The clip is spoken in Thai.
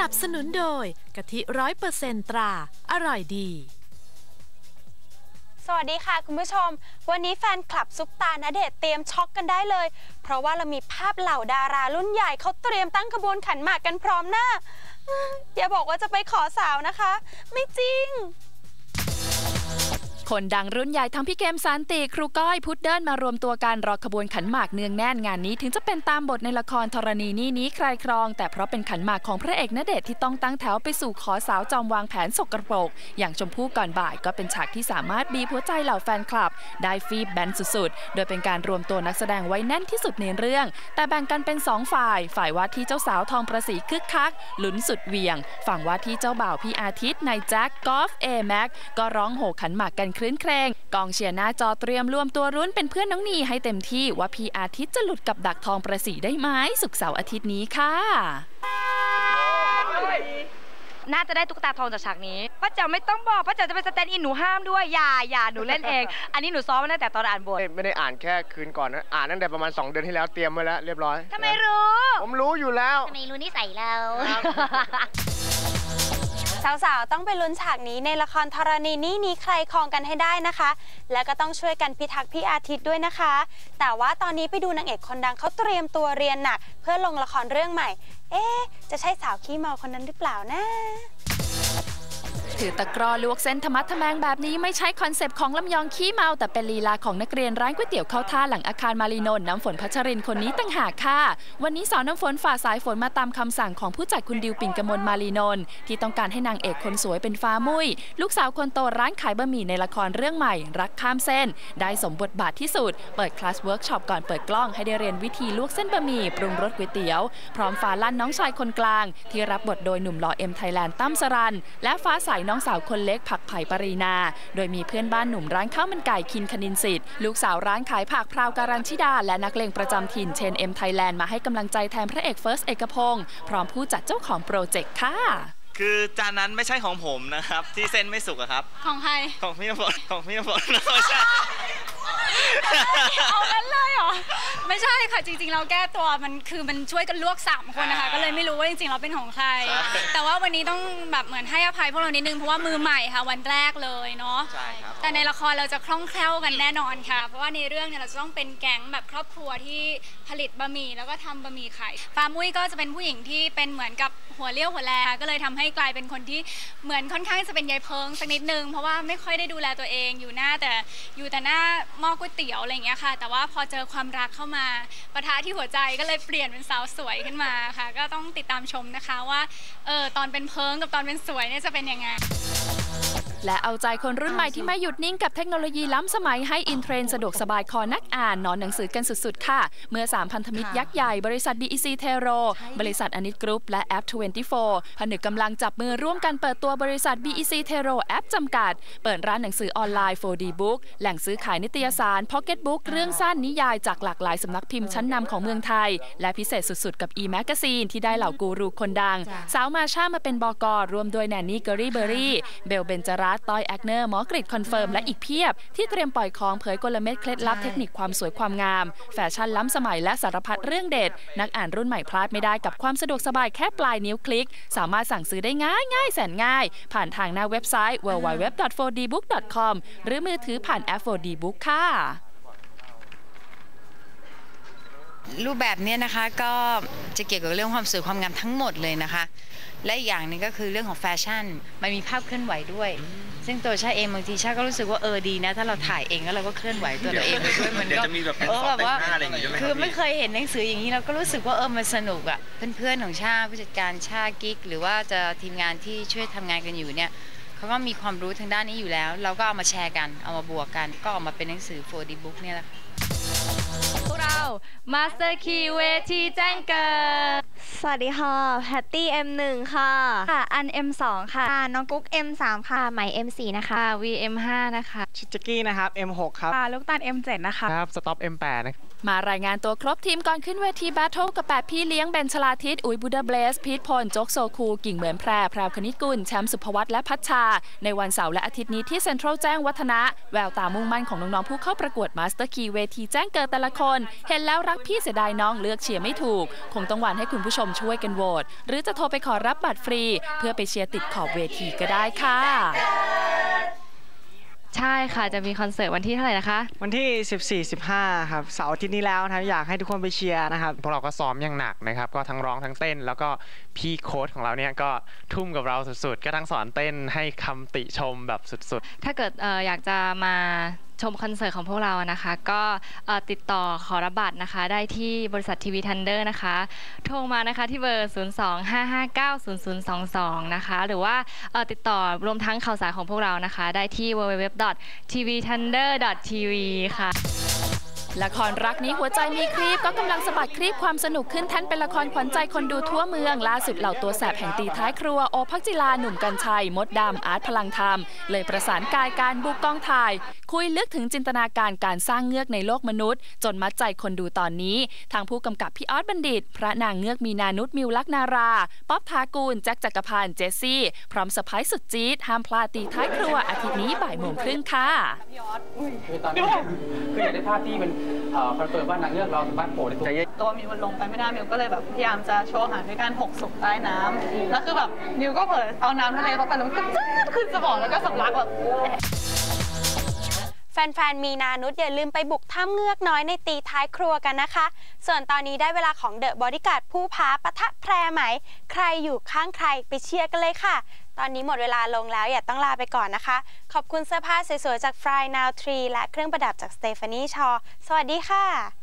นับสนุนโดยกะทิร้อยเปอร์เซนตรา อร่อยดี สวัสดีค่ะคุณผู้ชม วันนี้แฟนคลับซุปตาณเดชน์เตรียมช็อกกันได้เลย เพราะว่าเรามีภาพเหล่าดารารุ่นใหญ่เขาเตรียมตั้งขบวนขันหมากกันพร้อมหน้า อย่าบอกว่าจะไปขอสาวนะคะ ไม่จริง คนดังรุ่นใหญ่ทั้งพี่เกมสันติครูก้อยพุดเดิ้ลมารวมตัวกันรอขบวนขันหมากเนืองแน่นงานนี้ ถึงจะเป็นตามบทในละครธรณีนี่นี้ใครครอง แต่เพราะเป็นขันหมากของพระเอกณเดชที่ต้องตั้งแถวไปสู่ขอสาวจอมวางแผนสกรปรก อย่างชมพู่ก่อนบ่ายก็เป็นฉากที่สามารถบีหัวใจเหล่าแฟนคลับ ได้ฟีบแบนสุดๆ โดยเป็นการรวมตัวนักแสดงไว้แน่นที่สุดในเรื่อง แต่แบ่งกันเป็นสองฝ่าย ฝ่ายว่าที่เจ้าสาวทองประสีคึกคักลุ้นสุดเวียง ฝั่งว่าที่เจ้าบ่าวพี่อาทิตย์นายแจ็คกอล์ฟเอแม็กก็ร้องโหขันหมากกันคลื้นเครงกองเชียร์หน้าจอเตรียมรวมตัวรุ้นเป็นเพื่อนน้องนีให้เต็มที่ว่าพี่อาทิตย์จะหลุดกับดักทองประสีได้ไหมสุกร์เสาร์อาทิตย์นี้ค่ะ น่าจะได้ตุ๊กตาทองจากฉากนี้ป้าแจ๋วไม่ต้องบอกป้าแจ๋วจะเป็นสแตนด์อินหนูห้ามด้วยอย่าอย่าหนูเล่นเอง อันนี้หนูซ้อมมาตั้งแต่ตอนอ่านบท ไม่ไม่ได้อ่านแค่คืนก่อนนะ อ่านตั้งแต่ประมาณ 2 เดือนที่แล้วเตรียมไว้แล้วเรียบร้อยทำไมรู้ ผมรู้อยู่แล้วทำไมรู้นิสัยเรา สาวๆ ต้องไปลุ้นฉากนี้ในละครธรณีนี่นี้ใครครองกันให้ได้นะคะ แล้วก็ต้องช่วยกันพิทักษ์พี่อาทิตย์ด้วยนะคะ แต่ว่าตอนนี้ไปดูนางเอกคนดังเขาเตรียมตัวเรียนหนัก เพื่อลงละครเรื่องใหม่ เอ๊ะจะใช่สาวขี้เมาคนนั้นหรือเปล่านะ ถือตะกร้อลวกเส้นธรรมัดทแมงแบบนี้ไม่ใช่คอนเซปต์ของลำยองขี้เมา แต่เป็นลีลาของนักเรียนร้านก๋วยเตี๋ยวเข้าท่าหลังอาคารมารีนนน้ำฝนพัชรินคนนี้ตั้งหากค่ะ วันนี้สาวน้ำฝนฝ่าสายฝนมาตามคำสั่งของผู้จัดคุณดิวปิ่นกมลมารีนนท์ที่ต้องการให้นางเอกคนสวยเป็นฟ้ามุ้ยลูกสาวคนโตร้านขายบะหมี่ในละครเรื่องใหม่ รักข้ามเส้น ได้สมบทบาทที่สุด เปิดคลาสเวิร์กช็อปก่อนเปิดกล้องให้ได้เรียนวิธีลวกเส้นบะหมี่ปรุงรสก๋วยเตี๋ยวพร้อมฟ้าลั่นน้องชายคนกลาง ที่รับบทโดยหนุ่มหล่อเอ็มไทยแลนด์ตั้มสรันและฟ้าใสน้องสาวคนเล็กผักไผ่ปรีนา โดยมีเพื่อนบ้านหนุ่มร้านข้าวมันไก่คินคณินสิทธิ์ลูกสาวร้านขายผักพราวการันชิดา และนักเลงประจำถิ่นเชนเอ็มไทยแลนด์มาให้กำลังใจแทนพระเอกเฟิร์สเอกพงศ์พร้อมผู้จัดเจ้าของโปรเจกต์ค่ะคือจานนั้นไม่ใช่ของผมนะครับ ที่เส้นไม่สุกอะครับ ของใครของพี่น้ำฝนของพี่น้ำฝนไม่ใช่ ใช่ค่ะจริงๆ เราแก้ตัวมันคือมันช่วยกันลวกสามคนนะคะอ่าก็เลยไม่รู้ว่าจริงๆ เราเป็นของใครใช่แต่ว่าวันนี้ต้องแบบเหมือนให้อภัยพวกเรานิดนึงเพราะว่ามือใหม่ค่ะวันแรกเลยเนาะใช่ครับแต่ในละครเราจะคล่องแคล่วกันแน่นอนค่ะ เพราะว่าในเรื่องเนี่ยเราจะต้องเป็นแก๊งแบบครอบครัวที่ผลิตบะหมี่แล้วก็ทำบะหมี่ขายฟามุ้ยก็จะเป็นผู้หญิงที่เป็นเหมือนกับหัวเลี้ยวหัวแรงก็เลยทำให้กลายเป็นคนที่เหมือนค่อนข้างจะเป็นยายเพิงสักนิดนึงเพราะว่าไม่ค่อยได้ดูแลตัวเองอยู่หน้าแต่อยู่แต่หน้าหม้อก๋วยเตี๋ยวอะไรอย่างเงี้ยค่ะ แต่ว่าพอเจอความรักเข้ามาปะทะที่หัวใจก็เลยเปลี่ยนเป็นสาวสวยขึ้นมาค่ะ ก็ต้องติดตามชมนะคะว่าเออตอนเป็นเพิงกับตอนเป็นสวยเนี่ยจะเป็นยังไง และเอาใจคนรุ่นใหม่ที่ไม่หยุดนิ่งกับเทคโนโลยีล้ำสมัยให้อินเทรนด์สะดวกสบายคอนักอ่านนอนหนังสือกันสุดๆ ค่ะ เมื่อ 3 พันธมิตรยักษ์ใหญ่ บริษัท BEC t e r o บริษัทอนิตกรุ๊ปและแอป 24 ผนึกกำลังจับมือร่วมกันเปิดตัวบริษัท BEC t e r o แอปจำกัด เปิดร้านหนังสือออนไลน์ 4D Book แหล่งซื้อขายนิตยสาร Pocket Book เรื่องสั้นนิยายจากหลากหลายสำนักพิมพ์ชั้นนำของเมืองไทย และพิเศษสุดๆ กับ e-magazine ที่ได้เหล่ากูรูคนดัง สาวมาชามาเป็นบกรวมโดยแนนนี่เกอรี่เบอรี่เบลเบนจรัตต้อยแอคเนอร์หมอกริดคอนเฟิร์มและอีกเพียบ ที่เตรียมปล่อยของเผยกลเม็ดเคล็ดลับเทคนิคความสวยความงาม แฟชั่นล้ำสมัยและสารพัดเรื่องเด็ด นักอ่านรุ่นใหม่พลาดไม่ได้กับความสะดวกสบายแค่ปลายนิ้วคลิก สามารถสั่งซื้อได้ง่ายง่ายแสนง่าย ผ่านทางหน้าเว็บไซต์ www.4dbook.com หรือมือถือผ่านแอป 4D Book ค่ะ รูปแบบเนี้ยนะคะก็จะเกี่ยวกับเรื่องความสวยความงามทั้งหมดเลยนะคะ และอีกอย่างหนึงก็คือเรื่องของแฟชั่น มันมีภาพเคลื่อนไหวด้วย ซึ่งตัวชาเองบางทีชาก็รู้สึกว่าเออดีนะ ถ้าเราถ่ายเองแล้วเราก็เคลื่อนไหวตัวเราเองไปด้วยมันเดี๋ยวก็จะมีแบบเป็นเออสอบแบบว่าแต่งหน้าอะไรอย่างงี้ด้วยไหมครับคือไม่พี่เคยเห็นหนังสืออย่างนี้เราก็รู้สึกว่าเออมันสนุกอะเพื่อนๆของชาผู้จัดการชากิ๊กหรือว่าจะทีมงานที่ช่วยทำงานกันอยู่เนี่ย เขาก็มีความรู้ทางด้านนี้อยู่แล้ว เราก็เอามาแชร์กัน เอามาบวกกัน ก็ออกมาเป็นหนังสือ 4D Book เนี่ยแหละค่ะพวกเรา Master Key เวทีแจ้งเกิด สวัสดีค่ะ แพตตี้ M1 ค่ะค่ะ อัน M2 ค่ะค่ะน้องกุ๊ก M3 ค่ะไหม M4 นะคะ VM5 นะคะ ชิจักกี้นะครับ M6 ครับค่ะลูกตาล M7 นะคะ ครับ สต็อป M8 นะครับ มารายงานตัวครบทีมก่อนขึ้นเวทีแบทเทิลกับ 8 พี่เลี้ยงเบนชลาทิศอุยบูดาเบลส พีทพล โจ๊กโซคู กิ่งเหมือนแพรแพรวคณิตกุล แชมป์สุภวัตและพัชชา ในวันเสาร์และอาทิตย์นี้ที่เซ็นทรัลแจ้งวัฒนะ แววตามุ่งมั่นของน้อง ๆ ผู้เข้าประกวดมาสเตอร์คีเวทีแจ้งเกิดแต่ละคน เห็นแล้วรักพี่เสียดายน้องเลือกเชียร์ไม่ถูก คงต้องหวานให้คุณผู้ชมช่วยกันโหวตหรือจะโทรไปขอรับบัตรฟรี เพื่อไปเชียร์ติดขอบเวทีก็ได้ค่ะ ใช่ค่ะจะมีคอนเสิร์ตวันที่เท่าไหร่นะคะ วันที่ 14 15 ครับเสาร์อาทิตย์นี้แล้วนะครับอยากให้ทุกคนไปเชียร์นะครับพวกเราก็ซ้อมอย่างหนักนะครับก็ทั้งร้องทั้งเต้น แล้วก็พี่โค้ชของเราเนี่ยก็ทุ่มกับเราสุดๆ ก็ทั้งสอนเต้นให้คำติชมแบบสุดๆ ถ้าเกิดเอ่ออยากจะมา ชมคอนเสิร์ตของพวกเรานะคะ ก็ติดต่อขอรับบัตรนะคะ ได้ที่บริษัททีวีทันเดอร์นะคะ โทรมานะคะที่เบอร์ 025590022 นะคะ หรือว่าติดต่อรวมทั้งข่าวสารของพวกเรานะคะ ได้ที่ www.tvthunder.tv ค่ะ ละครรักนี้หัวใจมีครีบก็กำลังสะบัดครีบความสนุกขึ้นแท่นเป็นละครขวัญใจคนดูทั่วเมือง ล่าสุดเหล่าตัวแสบแห่งตีท้ายครัวโอภักจิลาหนุ่มกัญชัย มดดำอาร์ตพลังธรรม เลยประสานกายการบุกกองถ่าย คุยลึกถึงจินตนาการการสร้างเงือกในโลกมนุษย์ จนมัดใจคนดูตอนนี้ ทางผู้กำกับพี่ออสบัณฑิต พระนางเงือกมีนานุษมิวลักนาราป๊อบทากูลแจ็คจักรพันธ์เจสซี่พร้อมเซอร์ไพรส์สุดจี๊ดห้ามพลาดตีท้ายครัวอาทิตย์นี้บ่ายโมงครึ่งค่ะคือตอนนี้คืออยากได้ภาพที่มันคอนเฟิร์มว่านางเงือกเราสามารถโผล่ในตัวตัวมิวมันลงไปไม่ได้มิวก็เลยแบบพยายามจะโชว์อาหารด้วยการหกศพใต้น้ำแล้วคือแบบมิวก็เผลอเอาน้ำทะเลเข้าไปแล้วมันก็จืดขึ้นสมองแล้วก็สำลักแบบแฟนๆ มีนานุษอย่าลืมไปบุกถ้ำเงือกน้อยในตีท้ายครัวกันนะคะ ส่วนตอนนี้ได้เวลาของเดอะบอดี้การ์ดผู้พาปะทะแพรไหม ใครอยู่ข้างใครไปเชียร์กันเลยค่ะ ตอนนี้หมดเวลาลงแล้วอย่าต้องลาไปก่อนนะคะ ขอบคุณเสื้อผ้าสวยๆ จาก Fry Now Tree และเครื่องประดับจาก Stephanie Shaw สวัสดีค่ะ